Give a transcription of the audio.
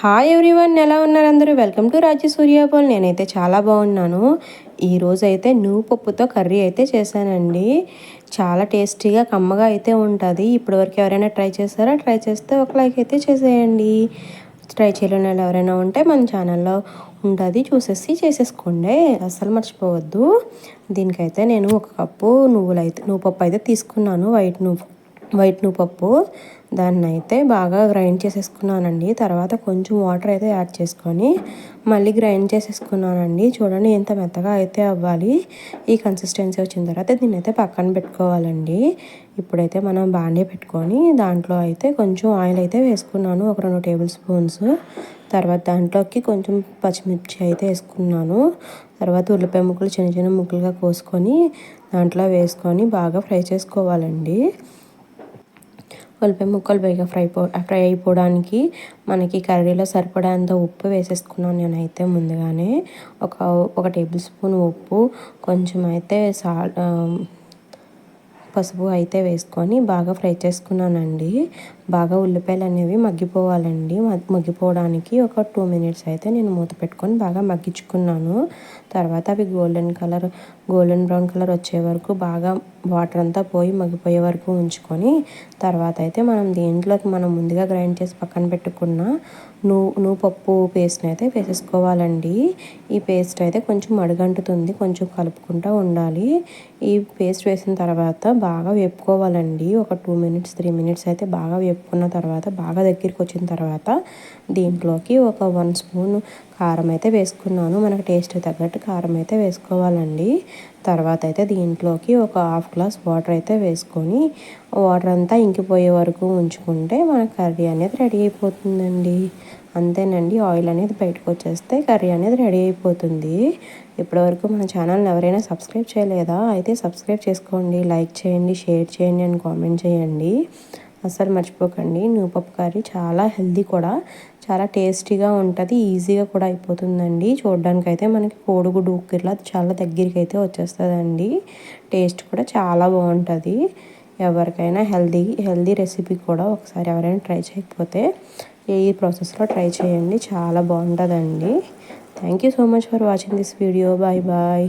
Hi everyone ఎలా ఉన్నారు అందరూ? వెల్కమ్ టు రాజ్య సూర్యాపోల్ నేనైతే చాలా బాగున్నాను. ఈరోజు అయితే నువ్వు పప్పుతో కర్రీ అయితే చేశానండి. చాలా టేస్టీగా కమ్మగా అయితే ఉంటుంది. ఇప్పటివరకు ఎవరైనా ట్రై చేస్తారా ట్రై చేస్తే ఒక లైక్ అయితే చేసేయండి. ట్రై చేయలేని వాళ్ళు ఎవరైనా ఉంటే మన ఛానల్లో ఉంటుంది. చూసేసి చేసేసుకోండి. అస్సలు మర్చిపోవద్దు. దీనికైతే నేను ఒక కప్పు నువ్వులు అయితే నువ్వు పప్పు అయితే తీసుకున్నాను. వైట్ నువ్వు వైట్ నువ్వు పప్పు దాన్ని అయితే బాగా గ్రైండ్ చేసేసుకున్నానండి. తర్వాత కొంచెం వాటర్ అయితే యాడ్ చేసుకొని మళ్ళీ గ్రైండ్ చేసేసుకున్నానండి. చూడండి ఎంత మెత్తగా అయితే అవ్వాలి. ఈ కన్సిస్టెన్సీ వచ్చిన తర్వాత దీన్ని అయితే పక్కన పెట్టుకోవాలండి. ఇప్పుడైతే మనం బాగానే పెట్టుకొని దాంట్లో అయితే కొంచెం ఆయిల్ అయితే వేసుకున్నాను. ఒక రెండు టేబుల్ స్పూన్స్. తర్వాత దాంట్లోకి కొంచెం పచ్చిమిర్చి అయితే వేసుకున్నాను. తర్వాత ఉల్లిపాయ ముక్కలు చిన్న చిన్న ముక్కలుగా కోసుకొని దాంట్లో వేసుకొని బాగా ఫ్రై చేసుకోవాలండి. ఉల్లిపాయ ముక్కలు బాగా ఫ్రై పో ఫ్రై అయిపోవడానికి మనకి కర్రీలో సరిపడేంత ఉప్పు వేసేసుకున్నాను నేనైతే ముందుగానే. ఒక ఒక టేబుల్ స్పూన్ ఉప్పు కొంచెం అయితే సాల్ట్ పసుపు అయితే వేసుకొని బాగా ఫ్రై చేసుకున్నానండి. బాగా ఉల్లిపాయలు అనేవి మగ్గిపోవాలండి. మగ్గిపోవడానికి ఒక టూ మినిట్స్ అయితే నేను మూత పెట్టుకొని బాగా మగ్గించుకున్నాను. తర్వాత అవి golden colour golden brown colour వచ్చే వరకు బాగా వాటర్ అంతా పోయి మగ్గిపోయే వరకు ఉంచుకొని తర్వాత అయితే మనం దీంట్లోకి మనం ముందుగా గ్రైండ్ చేసి పక్కన పెట్టుకున్న నువ్వు నువ్వు పప్పు పేస్ట్ని అయితే వేసేసుకోవాలండి. ఈ పేస్ట్ అయితే కొంచెం మడుగంటుతుంది కొంచెం కలుపుకుంటూ ఉండాలి. ఈ పేస్ట్ వేసిన తర్వాత బాగా వేపుకోవాలండి. ఒక టూ మినిట్స్ త్రీ మినిట్స్ అయితే బాగా వేపుకున్న తర్వాత బాగా దగ్గరికి వచ్చిన తర్వాత దీంట్లోకి ఒక వన్ స్పూన్ కారం అయితే వేసుకున్నాను. మనకు టేస్ట్ తగ్గట్టు కారం అయితే వేసుకోవాలండి. తర్వాత అయితే దీంట్లోకి ఒక హాఫ్ గ్లాస్ వాటర్ అయితే వేసుకొని వాటర్ అంతా ఇంకిపోయే వరకు ఉంచుకుంటే మన కర్రీ అనేది రెడీ అయిపోతుందండి. అంతేనండి ఆయిల్ అనేది బయటకు వచ్చేస్తే కర్రీ అనేది రెడీ అయిపోతుంది. ఇప్పటివరకు మన ఛానల్ని ఎవరైనా సబ్స్క్రైబ్ చేయలేదా? అయితే సబ్స్క్రైబ్ చేసుకోండి లైక్ చేయండి షేర్ చేయండి అండ్ కామెంట్ చేయండి. అస్సలు మర్చిపోకండి. నూపప్పు కర్రీ చాలా హెల్దీ కూడా. చాలా టేస్టీగా ఉంటుంది. ఈజీగా కూడా అయిపోతుందండి. చూడడానికి అయితే మనకి కోడిగుడ్డు ఉక్కిర్లా చాలా దగ్గరికి అయితే వచ్చేస్తుందండి. టేస్ట్ కూడా చాలా బాగుంటుంది. ఎవరికైనా హెల్దీ హెల్దీ రెసిపీ కూడా ఒకసారి ఎవరైనా ట్రై చేయకపోతే ఈ ప్రాసెస్లో ట్రై చేయండి. చాలా బాగుంటుందండి. Thank you so much for watching this video. Bye bye.